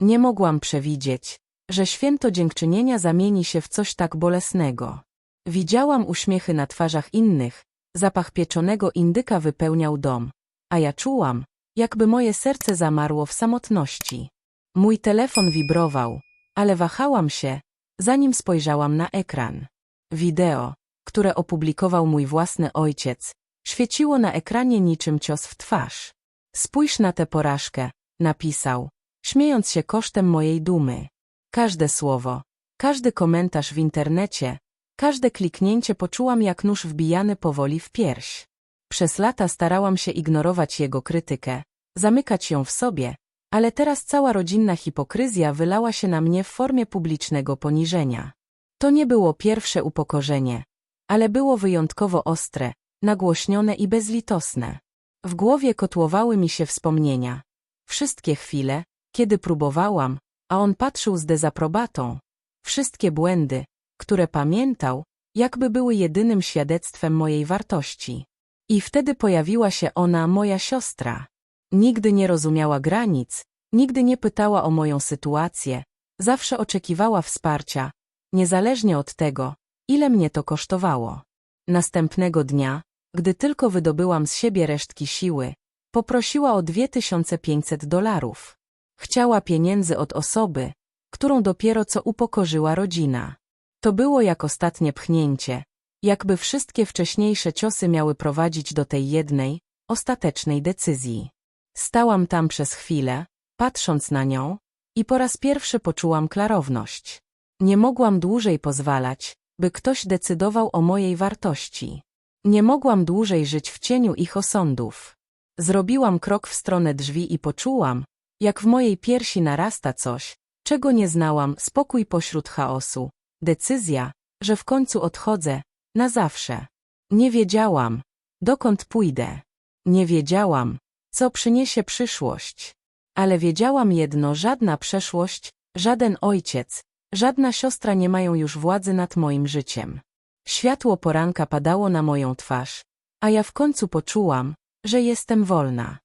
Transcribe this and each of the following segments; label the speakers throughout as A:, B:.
A: Nie mogłam przewidzieć, że święto dziękczynienia zamieni się w coś tak bolesnego. Widziałam uśmiechy na twarzach innych, zapach pieczonego indyka wypełniał dom, a ja czułam, jakby moje serce zamarło w samotności. Mój telefon wibrował, ale wahałam się, zanim spojrzałam na ekran. Wideo, które opublikował mój własny ojciec, świeciło na ekranie niczym cios w twarz. Spójrz na tę porażkę, napisał, śmiejąc się kosztem mojej dumy. Każde słowo, każdy komentarz w internecie, każde kliknięcie poczułam jak nóż wbijany powoli w pierś. Przez lata starałam się ignorować jego krytykę, zamykać ją w sobie, ale teraz cała rodzinna hipokryzja wylała się na mnie w formie publicznego poniżenia. To nie było pierwsze upokorzenie, ale było wyjątkowo ostre, nagłośnione i bezlitosne. W głowie kotłowały mi się wspomnienia. Wszystkie chwile, kiedy próbowałam, a on patrzył z dezaprobatą. Wszystkie błędy, które pamiętał, jakby były jedynym świadectwem mojej wartości. I wtedy pojawiła się ona, moja siostra. Nigdy nie rozumiała granic, nigdy nie pytała o moją sytuację, zawsze oczekiwała wsparcia, niezależnie od tego, ile mnie to kosztowało. Następnego dnia, gdy tylko wydobyłam z siebie resztki siły, poprosiła o 2500 dolarów. Chciała pieniędzy od osoby, którą dopiero co upokorzyła rodzina. To było jak ostatnie pchnięcie, jakby wszystkie wcześniejsze ciosy miały prowadzić do tej jednej, ostatecznej decyzji. Stałam tam przez chwilę, patrząc na nią, i po raz pierwszy poczułam klarowność. Nie mogłam dłużej pozwalać, by ktoś decydował o mojej wartości. Nie mogłam dłużej żyć w cieniu ich osądów. Zrobiłam krok w stronę drzwi i poczułam, jak w mojej piersi narasta coś, czego nie znałam, spokój pośród chaosu, decyzja, że w końcu odchodzę, na zawsze. Nie wiedziałam, dokąd pójdę. Nie wiedziałam, co przyniesie przyszłość. Ale wiedziałam jedno, żadna przeszłość, żaden ojciec, żadna siostra nie mają już władzy nad moim życiem. Światło poranka padało na moją twarz, a ja w końcu poczułam, że jestem wolna.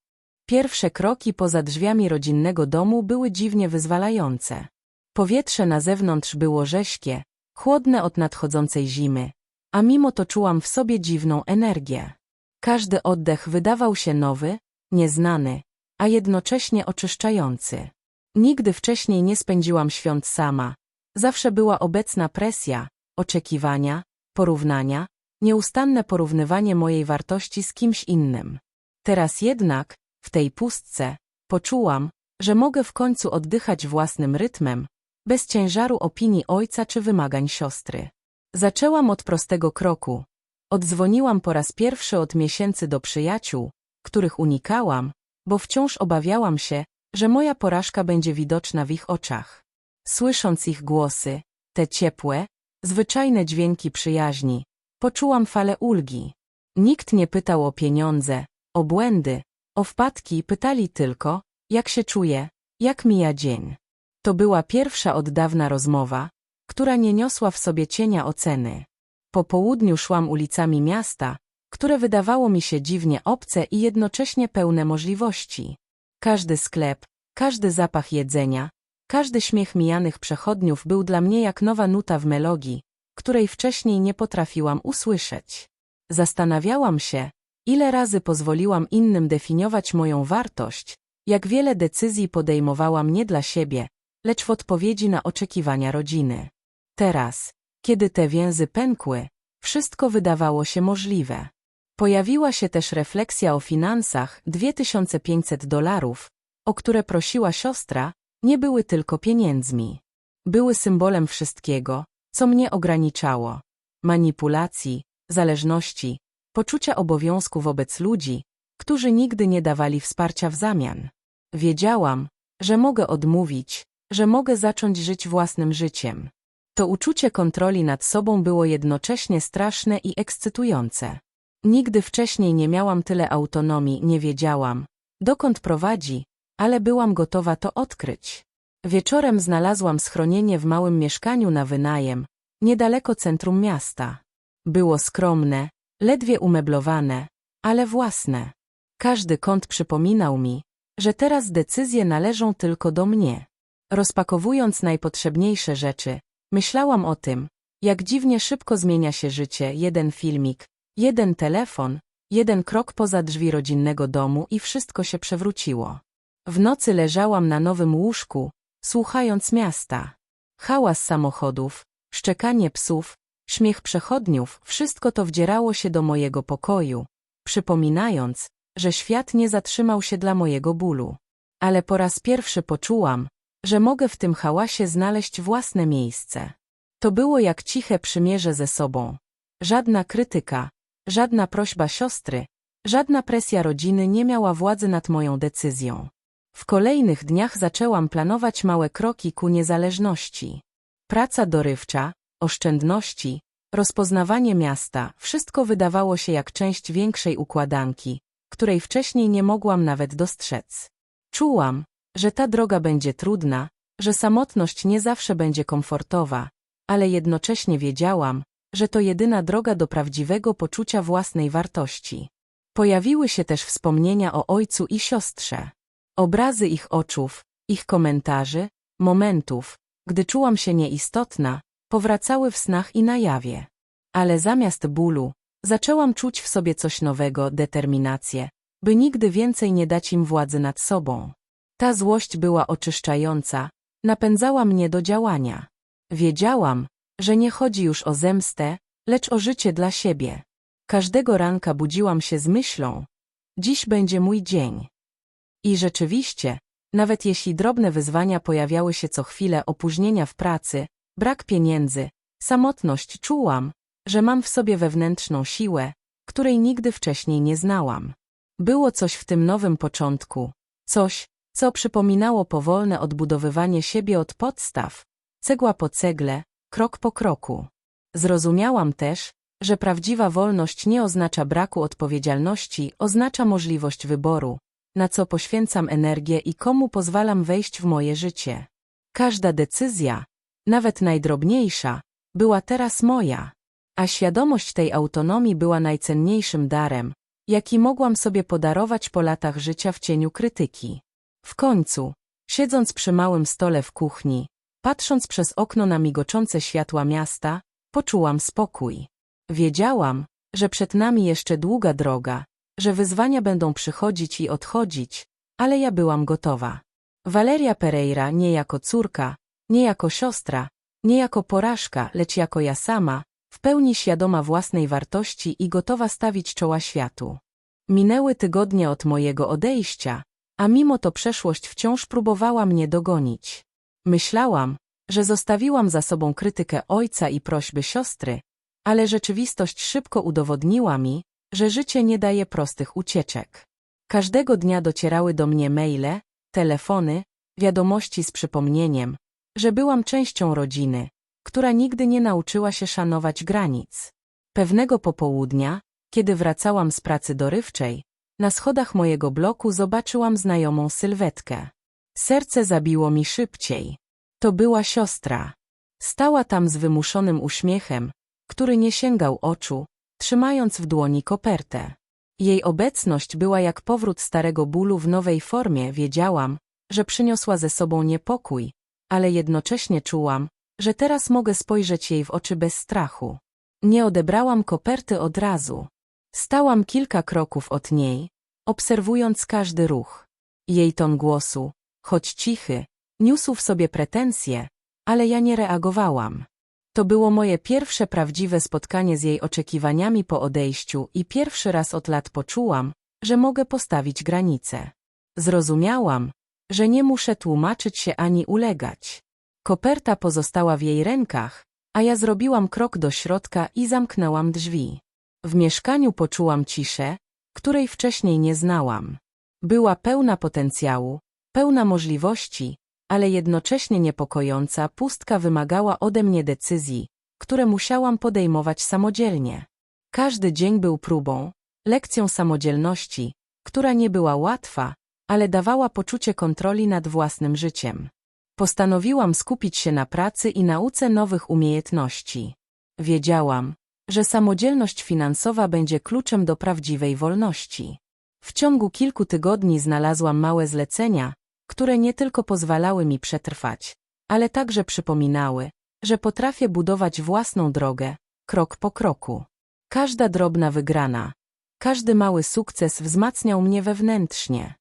A: Pierwsze kroki poza drzwiami rodzinnego domu były dziwnie wyzwalające. Powietrze na zewnątrz było rześkie, chłodne od nadchodzącej zimy, a mimo to czułam w sobie dziwną energię. Każdy oddech wydawał się nowy, nieznany, a jednocześnie oczyszczający. Nigdy wcześniej nie spędziłam świąt sama. Zawsze była obecna presja, oczekiwania, porównania, nieustanne porównywanie mojej wartości z kimś innym. Teraz jednak, w tej pustce, poczułam, że mogę w końcu oddychać własnym rytmem, bez ciężaru opinii ojca czy wymagań siostry. Zaczęłam od prostego kroku. Odzwoniłam po raz pierwszy od miesięcy do przyjaciół, których unikałam, bo wciąż obawiałam się, że moja porażka będzie widoczna w ich oczach. Słysząc ich głosy, te ciepłe, zwyczajne dźwięki przyjaźni, poczułam falę ulgi. Nikt nie pytał o pieniądze, o błędy, o wpadki, pytali tylko, jak się czuję, jak mija dzień. To była pierwsza od dawna rozmowa, która nie niosła w sobie cienia oceny. Po południu szłam ulicami miasta, które wydawało mi się dziwnie obce i jednocześnie pełne możliwości. Każdy sklep, każdy zapach jedzenia, każdy śmiech mijanych przechodniów był dla mnie jak nowa nuta w melodii, której wcześniej nie potrafiłam usłyszeć. Zastanawiałam się, ile razy pozwoliłam innym definiować moją wartość, jak wiele decyzji podejmowałam nie dla siebie, lecz w odpowiedzi na oczekiwania rodziny. Teraz, kiedy te więzy pękły, wszystko wydawało się możliwe. Pojawiła się też refleksja o finansach 2500 dolarów, o które prosiła siostra, nie były tylko pieniędzmi. Były symbolem wszystkiego, co mnie ograniczało. Manipulacji, zależności, poczucia obowiązku wobec ludzi, którzy nigdy nie dawali wsparcia w zamian. Wiedziałam, że mogę odmówić, że mogę zacząć żyć własnym życiem. To uczucie kontroli nad sobą było jednocześnie straszne i ekscytujące. Nigdy wcześniej nie miałam tyle autonomii, nie wiedziałam, dokąd prowadzi, ale byłam gotowa to odkryć. Wieczorem znalazłam schronienie w małym mieszkaniu na wynajem, niedaleko centrum miasta. Było skromne, ledwie umeblowane, ale własne. Każdy kąt przypominał mi, że teraz decyzje należą tylko do mnie. Rozpakowując najpotrzebniejsze rzeczy, myślałam o tym, jak dziwnie szybko zmienia się życie, jeden filmik, jeden telefon, jeden krok poza drzwi rodzinnego domu i wszystko się przewróciło. W nocy leżałam na nowym łóżku, słuchając miasta. Hałas samochodów, szczekanie psów, śmiech przechodniów, wszystko to wdzierało się do mojego pokoju, przypominając, że świat nie zatrzymał się dla mojego bólu. Ale po raz pierwszy poczułam, że mogę w tym hałasie znaleźć własne miejsce. To było jak ciche przymierze ze sobą. Żadna krytyka, żadna prośba siostry, żadna presja rodziny nie miała władzy nad moją decyzją. W kolejnych dniach zaczęłam planować małe kroki ku niezależności. Praca dorywcza, oszczędności, rozpoznawanie miasta, wszystko wydawało się jak część większej układanki, której wcześniej nie mogłam nawet dostrzec. Czułam, że ta droga będzie trudna, że samotność nie zawsze będzie komfortowa, ale jednocześnie wiedziałam, że to jedyna droga do prawdziwego poczucia własnej wartości. Pojawiły się też wspomnienia o ojcu i siostrze. Obrazy ich oczów, ich komentarzy, momentów, gdy czułam się nieistotna, powracały w snach i na jawie. Ale zamiast bólu, zaczęłam czuć w sobie coś nowego, determinację, by nigdy więcej nie dać im władzy nad sobą. Ta złość była oczyszczająca, napędzała mnie do działania. Wiedziałam, że nie chodzi już o zemstę, lecz o życie dla siebie. Każdego ranka budziłam się z myślą, dziś będzie mój dzień. I rzeczywiście, nawet jeśli drobne wyzwania pojawiały się co chwilę, opóźnienia w pracy, brak pieniędzy, samotność, czułam, że mam w sobie wewnętrzną siłę, której nigdy wcześniej nie znałam. Było coś w tym nowym początku, coś, co przypominało powolne odbudowywanie siebie od podstaw, cegła po cegle, krok po kroku. Zrozumiałam też, że prawdziwa wolność nie oznacza braku odpowiedzialności, oznacza możliwość wyboru, na co poświęcam energię i komu pozwalam wejść w moje życie. Każda decyzja, nawet najdrobniejsza, była teraz moja, a świadomość tej autonomii była najcenniejszym darem, jaki mogłam sobie podarować po latach życia w cieniu krytyki. W końcu, siedząc przy małym stole w kuchni, patrząc przez okno na migoczące światła miasta, poczułam spokój. Wiedziałam, że przed nami jeszcze długa droga, że wyzwania będą przychodzić i odchodzić, ale ja byłam gotowa. Valeria Pereira nie jako córka, nie jako siostra, nie jako porażka, lecz jako ja sama, w pełni świadoma własnej wartości i gotowa stawić czoła światu. Minęły tygodnie od mojego odejścia, a mimo to przeszłość wciąż próbowała mnie dogonić. Myślałam, że zostawiłam za sobą krytykę ojca i prośby siostry, ale rzeczywistość szybko udowodniła mi, że życie nie daje prostych ucieczek. Każdego dnia docierały do mnie maile, telefony, wiadomości z przypomnieniem, że byłam częścią rodziny, która nigdy nie nauczyła się szanować granic. Pewnego popołudnia, kiedy wracałam z pracy dorywczej, na schodach mojego bloku zobaczyłam znajomą sylwetkę. Serce zabiło mi szybciej. To była siostra. Stała tam z wymuszonym uśmiechem, który nie sięgał oczu, trzymając w dłoni kopertę. Jej obecność była jak powrót starego bólu w nowej formie, wiedziałam, że przyniosła ze sobą niepokój, ale jednocześnie czułam, że teraz mogę spojrzeć jej w oczy bez strachu. Nie odebrałam koperty od razu. Stałam kilka kroków od niej, obserwując każdy ruch. Jej ton głosu, choć cichy, niósł w sobie pretensje, ale ja nie reagowałam. To było moje pierwsze prawdziwe spotkanie z jej oczekiwaniami po odejściu i pierwszy raz od lat poczułam, że mogę postawić granice. Zrozumiałam, że nie muszę tłumaczyć się ani ulegać. Koperta pozostała w jej rękach, a ja zrobiłam krok do środka i zamknęłam drzwi. W mieszkaniu poczułam ciszę, której wcześniej nie znałam. Była pełna potencjału, pełna możliwości, ale jednocześnie niepokojąca pustka wymagała ode mnie decyzji, które musiałam podejmować samodzielnie. Każdy dzień był próbą, lekcją samodzielności, która nie była łatwa, ale dawała poczucie kontroli nad własnym życiem. Postanowiłam skupić się na pracy i nauce nowych umiejętności. Wiedziałam, że samodzielność finansowa będzie kluczem do prawdziwej wolności. W ciągu kilku tygodni znalazłam małe zlecenia, które nie tylko pozwalały mi przetrwać, ale także przypominały, że potrafię budować własną drogę, krok po kroku. Każda drobna wygrana, każdy mały sukces wzmacniał mnie wewnętrznie.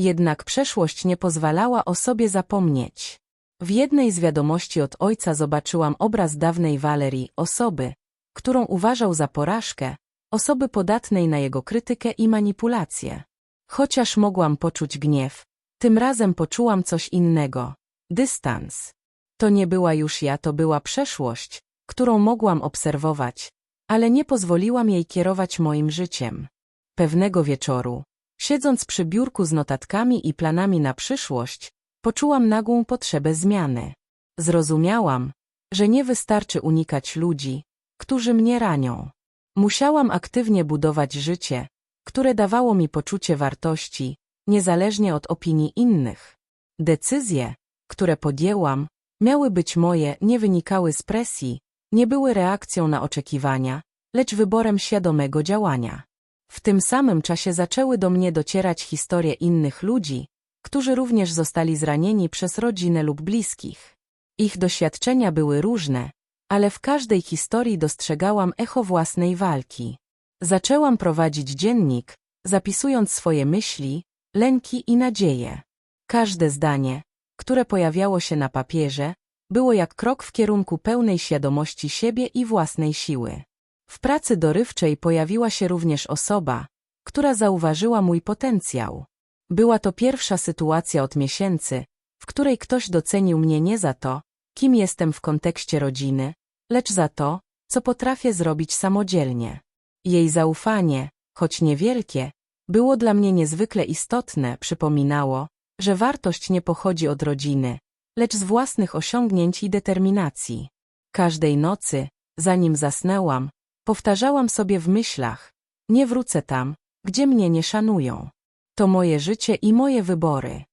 A: Jednak przeszłość nie pozwalała o sobie zapomnieć. W jednej z wiadomości od ojca zobaczyłam obraz dawnej Walerii, osoby, którą uważał za porażkę, osoby podatnej na jego krytykę i manipulację. Chociaż mogłam poczuć gniew, tym razem poczułam coś innego. Dystans. To nie była już ja, to była przeszłość, którą mogłam obserwować, ale nie pozwoliłam jej kierować moim życiem. Pewnego wieczoru, siedząc przy biurku z notatkami i planami na przyszłość, poczułam nagłą potrzebę zmiany. Zrozumiałam, że nie wystarczy unikać ludzi, którzy mnie ranią. Musiałam aktywnie budować życie, które dawało mi poczucie wartości, niezależnie od opinii innych. Decyzje, które podjęłam, miały być moje, nie wynikały z presji, nie były reakcją na oczekiwania, lecz wyborem świadomego działania. W tym samym czasie zaczęły do mnie docierać historie innych ludzi, którzy również zostali zranieni przez rodzinę lub bliskich. Ich doświadczenia były różne, ale w każdej historii dostrzegałam echo własnej walki. Zaczęłam prowadzić dziennik, zapisując swoje myśli, lęki i nadzieje. Każde zdanie, które pojawiało się na papierze, było jak krok w kierunku pełnej świadomości siebie i własnej siły. W pracy dorywczej pojawiła się również osoba, która zauważyła mój potencjał. Była to pierwsza sytuacja od miesięcy, w której ktoś docenił mnie nie za to, kim jestem w kontekście rodziny, lecz za to, co potrafię zrobić samodzielnie. Jej zaufanie, choć niewielkie, było dla mnie niezwykle istotne, przypominało, że wartość nie pochodzi od rodziny, lecz z własnych osiągnięć i determinacji. Każdej nocy, zanim zasnęłam, powtarzałam sobie w myślach, nie wrócę tam, gdzie mnie nie szanują. To moje życie i moje wybory.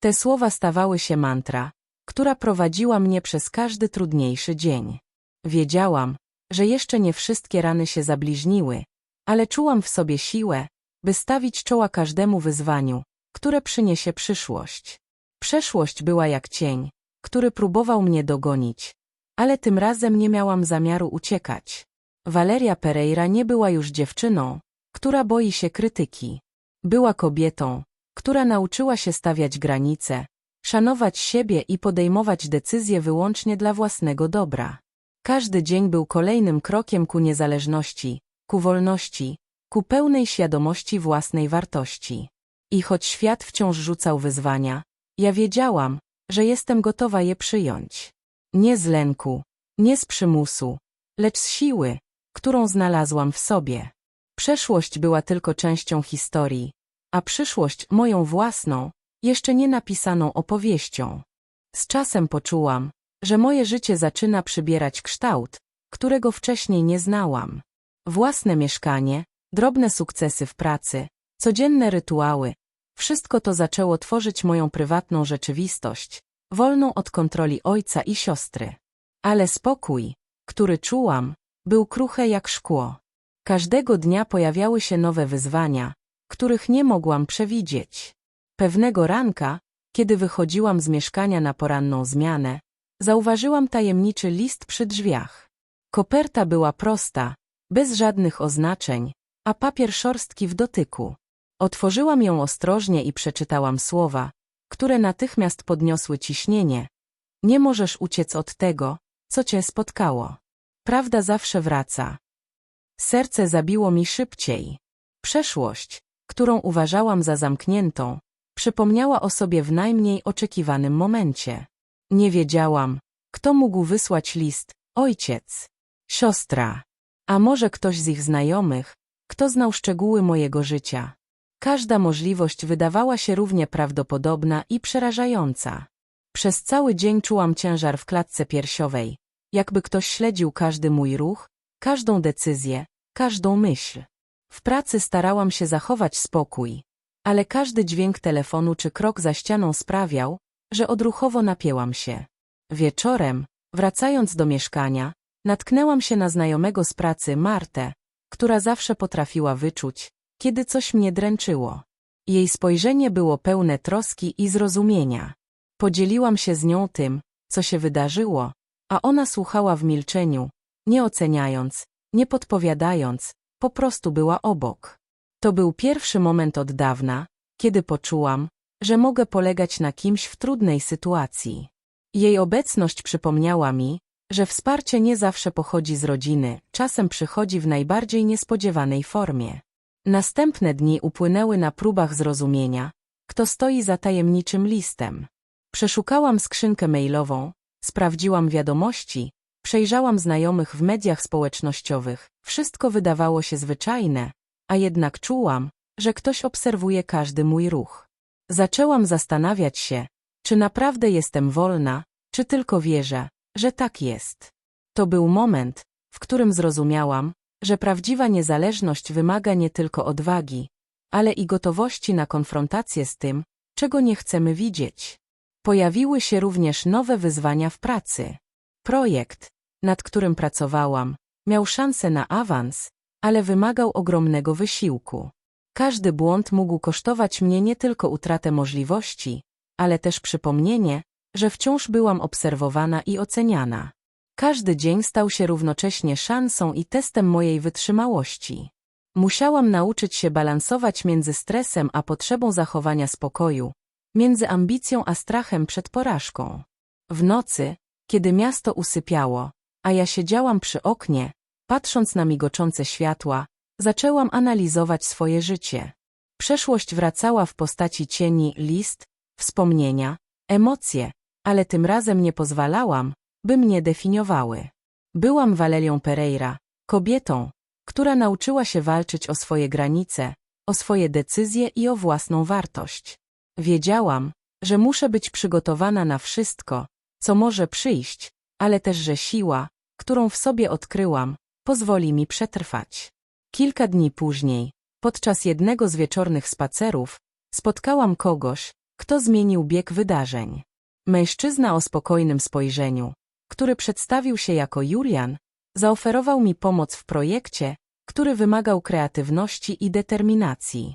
A: Te słowa stawały się mantra, która prowadziła mnie przez każdy trudniejszy dzień. Wiedziałam, że jeszcze nie wszystkie rany się zabliźniły, ale czułam w sobie siłę, by stawić czoła każdemu wyzwaniu, które przyniesie przyszłość. Przeszłość była jak cień, który próbował mnie dogonić, ale tym razem nie miałam zamiaru uciekać. Valeria Pereira nie była już dziewczyną, która boi się krytyki. Była kobietą, która nauczyła się stawiać granice, szanować siebie i podejmować decyzje wyłącznie dla własnego dobra. Każdy dzień był kolejnym krokiem ku niezależności, ku wolności, ku pełnej świadomości własnej wartości. I choć świat wciąż rzucał wyzwania, ja wiedziałam, że jestem gotowa je przyjąć. Nie z lęku, nie z przymusu, lecz z siły, którą znalazłam w sobie. Przeszłość była tylko częścią historii, a przyszłość moją własną, jeszcze nie napisaną opowieścią. Z czasem poczułam, że moje życie zaczyna przybierać kształt, którego wcześniej nie znałam. Własne mieszkanie, drobne sukcesy w pracy, codzienne rytuały, wszystko to zaczęło tworzyć moją prywatną rzeczywistość, wolną od kontroli ojca i siostry. Ale spokój, który czułam, był kruche jak szkło. Każdego dnia pojawiały się nowe wyzwania, których nie mogłam przewidzieć. Pewnego ranka, kiedy wychodziłam z mieszkania na poranną zmianę, zauważyłam tajemniczy list przy drzwiach. Koperta była prosta, bez żadnych oznaczeń, a papier szorstki w dotyku. Otworzyłam ją ostrożnie i przeczytałam słowa, które natychmiast podniosły ciśnienie. Nie możesz uciec od tego, co cię spotkało. Prawda zawsze wraca. Serce zabiło mi szybciej. Przeszłość, którą uważałam za zamkniętą, przypomniała o sobie w najmniej oczekiwanym momencie. Nie wiedziałam, kto mógł wysłać list, ojciec, siostra, a może ktoś z ich znajomych, kto znał szczegóły mojego życia. Każda możliwość wydawała się równie prawdopodobna i przerażająca. Przez cały dzień czułam ciężar w klatce piersiowej, jakby ktoś śledził każdy mój ruch, każdą decyzję, każdą myśl. W pracy starałam się zachować spokój, ale każdy dźwięk telefonu czy krok za ścianą sprawiał, że odruchowo napięłam się. Wieczorem, wracając do mieszkania, natknęłam się na znajomego z pracy Martę, która zawsze potrafiła wyczuć, kiedy coś mnie dręczyło. Jej spojrzenie było pełne troski i zrozumienia. Podzieliłam się z nią tym, co się wydarzyło, a ona słuchała w milczeniu, nie oceniając, nie podpowiadając, po prostu była obok. To był pierwszy moment od dawna, kiedy poczułam, że mogę polegać na kimś w trudnej sytuacji. Jej obecność przypomniała mi, że wsparcie nie zawsze pochodzi z rodziny, czasem przychodzi w najbardziej niespodziewanej formie. Następne dni upłynęły na próbach zrozumienia, kto stoi za tajemniczym listem. Przeszukałam skrzynkę mailową, sprawdziłam wiadomości, przejrzałam znajomych w mediach społecznościowych. Wszystko wydawało się zwyczajne, a jednak czułam, że ktoś obserwuje każdy mój ruch. Zaczęłam zastanawiać się, czy naprawdę jestem wolna, czy tylko wierzę, że tak jest. To był moment, w którym zrozumiałam, że prawdziwa niezależność wymaga nie tylko odwagi, ale i gotowości na konfrontację z tym, czego nie chcemy widzieć. Pojawiły się również nowe wyzwania w pracy. Projekt, nad którym pracowałam, miał szansę na awans, ale wymagał ogromnego wysiłku. Każdy błąd mógł kosztować mnie nie tylko utratę możliwości, ale też przypomnienie, że wciąż byłam obserwowana i oceniana. Każdy dzień stał się równocześnie szansą i testem mojej wytrzymałości. Musiałam nauczyć się balansować między stresem a potrzebą zachowania spokoju, między ambicją a strachem przed porażką. W nocy, kiedy miasto usypiało, a ja siedziałam przy oknie, patrząc na migoczące światła, zaczęłam analizować swoje życie. Przeszłość wracała w postaci cieni, list, wspomnienia, emocje, ale tym razem nie pozwalałam, by mnie definiowały. Byłam Walelią Pereira, kobietą, która nauczyła się walczyć o swoje granice, o swoje decyzje i o własną wartość. Wiedziałam, że muszę być przygotowana na wszystko, co może przyjść, ale też, że siła, którą w sobie odkryłam, pozwoli mi przetrwać. Kilka dni później, podczas jednego z wieczornych spacerów, spotkałam kogoś, kto zmienił bieg wydarzeń. Mężczyzna o spokojnym spojrzeniu, który przedstawił się jako Julian, zaoferował mi pomoc w projekcie, który wymagał kreatywności i determinacji.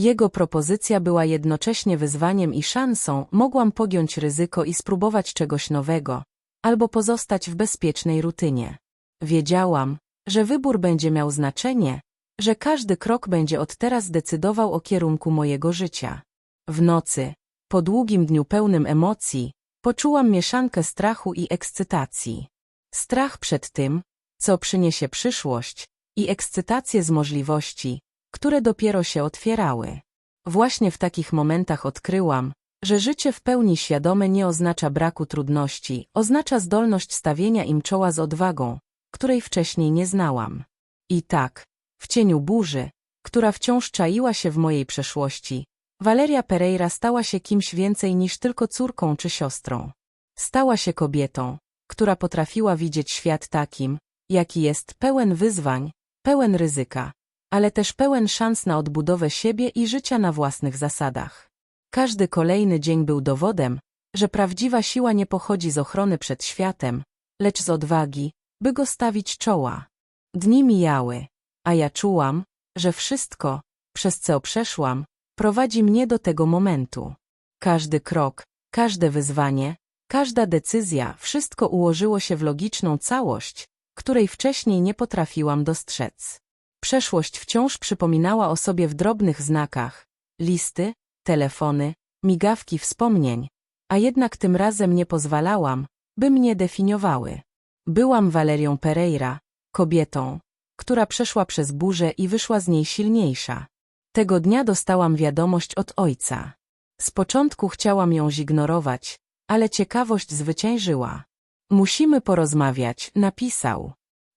A: Jego propozycja była jednocześnie wyzwaniem i szansą, mogłam podjąć ryzyko i spróbować czegoś nowego, albo pozostać w bezpiecznej rutynie. Wiedziałam, że wybór będzie miał znaczenie, że każdy krok będzie od teraz decydował o kierunku mojego życia. W nocy, po długim dniu pełnym emocji, poczułam mieszankę strachu i ekscytacji. Strach przed tym, co przyniesie przyszłość, i ekscytację z możliwości, które dopiero się otwierały. Właśnie w takich momentach odkryłam, że życie w pełni świadome nie oznacza braku trudności, oznacza zdolność stawienia im czoła z odwagą, której wcześniej nie znałam. I tak, w cieniu burzy, która wciąż czaiła się w mojej przeszłości, Valeria Pereira stała się kimś więcej niż tylko córką czy siostrą. Stała się kobietą, która potrafiła widzieć świat takim, jaki jest pełen wyzwań, pełen ryzyka, ale też pełen szans na odbudowę siebie i życia na własnych zasadach. Każdy kolejny dzień był dowodem, że prawdziwa siła nie pochodzi z ochrony przed światem, lecz z odwagi, by go stawić czoła. Dni mijały, a ja czułam, że wszystko, przez co przeszłam, prowadzi mnie do tego momentu. Każdy krok, każde wyzwanie, każda decyzja, wszystko ułożyło się w logiczną całość, której wcześniej nie potrafiłam dostrzec. Przeszłość wciąż przypominała o sobie w drobnych znakach, listy, telefony, migawki wspomnień, a jednak tym razem nie pozwalałam, by mnie definiowały. Byłam Walerią Pereira, kobietą, która przeszła przez burzę i wyszła z niej silniejsza. Tego dnia dostałam wiadomość od ojca. Z początku chciałam ją zignorować, ale ciekawość zwyciężyła. Musimy porozmawiać, napisał.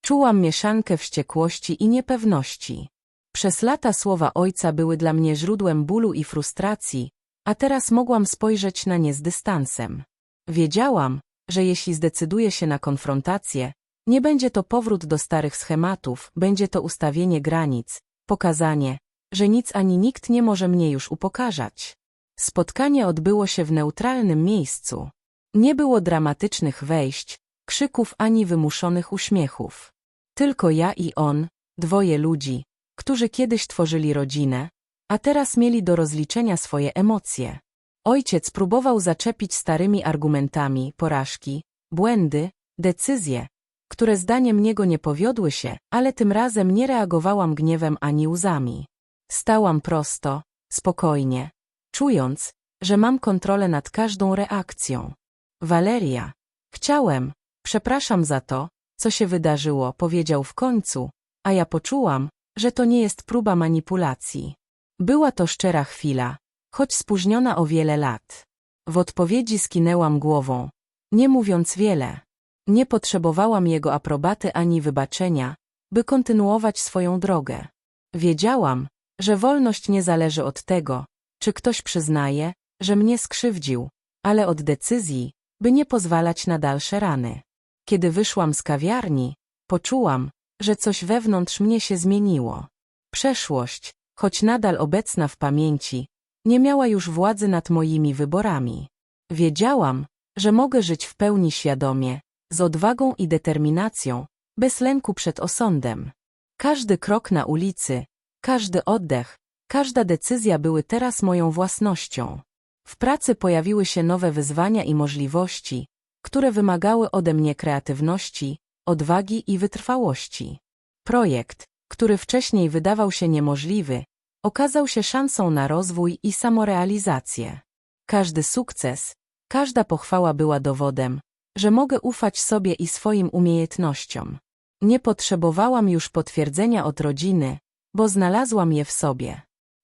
A: Czułam mieszankę wściekłości i niepewności. Przez lata słowa ojca były dla mnie źródłem bólu i frustracji, a teraz mogłam spojrzeć na nie z dystansem. Wiedziałam, że jeśli zdecyduję się na konfrontację, nie będzie to powrót do starych schematów, będzie to ustawienie granic, pokazanie, że nic ani nikt nie może mnie już upokarzać. Spotkanie odbyło się w neutralnym miejscu. Nie było dramatycznych wejść, krzyków ani wymuszonych uśmiechów. Tylko ja i on, dwoje ludzi, którzy kiedyś tworzyli rodzinę, a teraz mieli do rozliczenia swoje emocje. Ojciec próbował zaczepić starymi argumentami porażki, błędy, decyzje, które zdaniem niego nie powiodły się, ale tym razem nie reagowałam gniewem ani łzami. Stałam prosto, spokojnie, czując, że mam kontrolę nad każdą reakcją. Waleria, chciałem, przepraszam za to, co się wydarzyło, powiedział w końcu, a ja poczułam, że to nie jest próba manipulacji. Była to szczera chwila, choć spóźniona o wiele lat. W odpowiedzi skinęłam głową, nie mówiąc wiele. Nie potrzebowałam jego aprobaty ani wybaczenia, by kontynuować swoją drogę. Wiedziałam, że wolność nie zależy od tego, czy ktoś przyznaje, że mnie skrzywdził, ale od decyzji, by nie pozwalać na dalsze rany. Kiedy wyszłam z kawiarni, poczułam, że coś wewnątrz mnie się zmieniło. Przeszłość, choć nadal obecna w pamięci, nie miała już władzy nad moimi wyborami. Wiedziałam, że mogę żyć w pełni świadomie, z odwagą i determinacją, bez lęku przed osądem. Każdy krok na ulicy, każdy oddech, każda decyzja były teraz moją własnością. W pracy pojawiły się nowe wyzwania i możliwości, które wymagały ode mnie kreatywności, odwagi i wytrwałości. Projekt, który wcześniej wydawał się niemożliwy, okazał się szansą na rozwój i samorealizację. Każdy sukces, każda pochwała była dowodem, że mogę ufać sobie i swoim umiejętnościom. Nie potrzebowałam już potwierdzenia od rodziny, bo znalazłam je w sobie.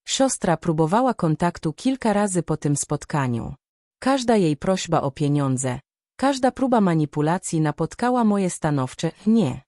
A: Siostra próbowała kontaktu kilka razy po tym spotkaniu. Każda jej prośba o pieniądze, każda próba manipulacji napotkała moje stanowcze nie.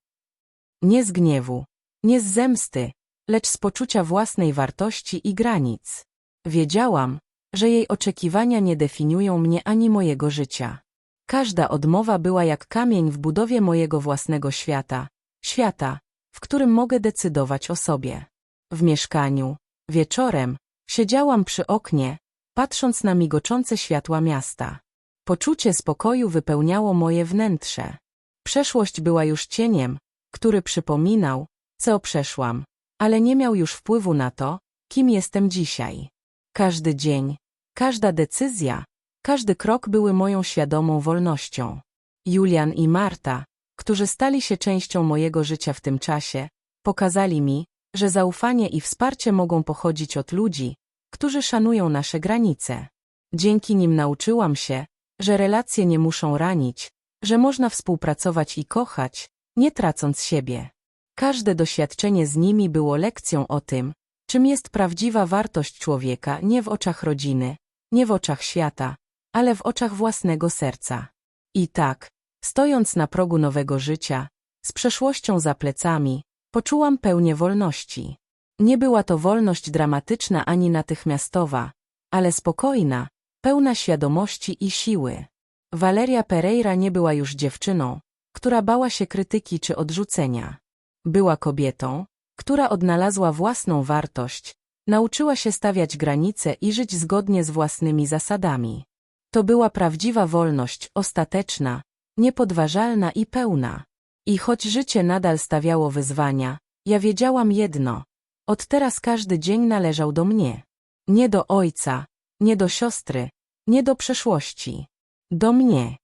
A: Nie z gniewu, nie z zemsty, lecz z poczucia własnej wartości i granic. Wiedziałam, że jej oczekiwania nie definiują mnie ani mojego życia. Każda odmowa była jak kamień w budowie mojego własnego świata, świata, w którym mogę decydować o sobie. W mieszkaniu, wieczorem, siedziałam przy oknie, patrząc na migoczące światła miasta. Poczucie spokoju wypełniało moje wnętrze. Przeszłość była już cieniem, który przypominał, co przeszłam, ale nie miał już wpływu na to, kim jestem dzisiaj. Każdy dzień, każda decyzja, każdy krok były moją świadomą wolnością. Julian i Marta, którzy stali się częścią mojego życia w tym czasie, pokazali mi, że zaufanie i wsparcie mogą pochodzić od ludzi, którzy szanują nasze granice. Dzięki nim nauczyłam się, że relacje nie muszą ranić, że można współpracować i kochać, nie tracąc siebie. Każde doświadczenie z nimi było lekcją o tym, czym jest prawdziwa wartość człowieka nie w oczach rodziny, nie w oczach świata, ale w oczach własnego serca. I tak, stojąc na progu nowego życia, z przeszłością za plecami, poczułam pełnię wolności. Nie była to wolność dramatyczna ani natychmiastowa, ale spokojna, pełna świadomości i siły. Valeria Pereira nie była już dziewczyną, która bała się krytyki czy odrzucenia. Była kobietą, która odnalazła własną wartość, nauczyła się stawiać granice i żyć zgodnie z własnymi zasadami. To była prawdziwa wolność, ostateczna, niepodważalna i pełna. I choć życie nadal stawiało wyzwania, ja wiedziałam jedno. Od teraz każdy dzień należał do mnie. Nie do ojca, nie do siostry, nie do przeszłości. Do mnie.